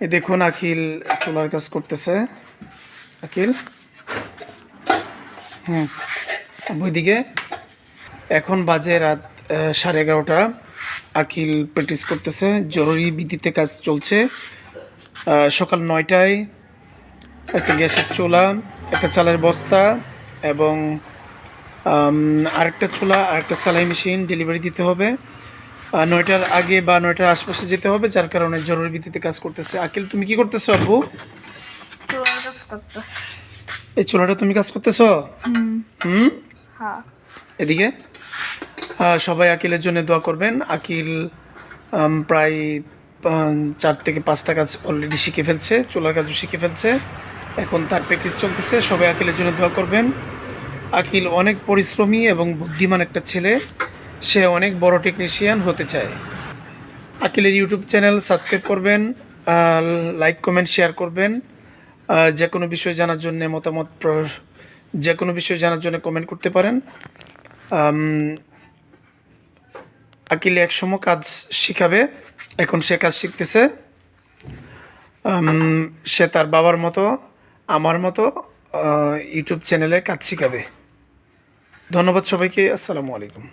এই দেখুন আখিল চুলার কাজ করতেছে। আখিল। হুম। ওইদিকে এখন বাজে রাত সাড়ে এগারোটা। আখিল প্র্যাকটিস করতেছে, জরুরি ভিত্তিতে কাজ চলছে। সকাল নয়টায় একটা গ্যাসের চোলা, একটা চালের বস্তা এবং আরেকটা চুলা, আরেকটা সেলাই মেশিন ডেলিভারি দিতে হবে। নয়টার আগে বা নয়টার আশপাশে যেতে হবে যার কারণে জরুরি ভিত্তিতে কাজ করতেছে। আকিল তুমি কি করতেছো আব্বু করতেছে। এই চুলাটা তুমি কাজ করতেছো? হুম। হুম? হ্যাঁ। এদিকে? সবাই আকিলের জন্য দোয়া করবেন। আকিল প্রায় চার থেকে পাঁচটা কাজ অলরেডি শিখে ফেলছে চুলার কাজও শিখে ফেলছে। এখন তার প্র্যাকটিস চলতেছে সবাই আকিলের জন্য দোয়া করবেন। আকিল অনেক পরিশ্রমী এবং বুদ্ধিমান একটা ছেলে। সে অনেক বড় টেকনিশিয়ান হতে চায়। আকিলের ইউটিউব চ্যানেল সাবস্ক্রাইব করবেন লাইক কমেন্ট শেয়ার করবেন। যে কোনো বিষয় জানার জন্য মতামত যে কোনো বিষয় জানার জন্য কমেন্ট করতে পারেন। আকিল একসময় কাজ শিখাবে, এখন সে কাজ শিখতেছে। সে তার বাবার মতো, আমার মতো ইউটিউব চ্যানেলে কাজ শিখাবে। ধন্যবাদ সবাইকে, আসসালামু আলাইকুম।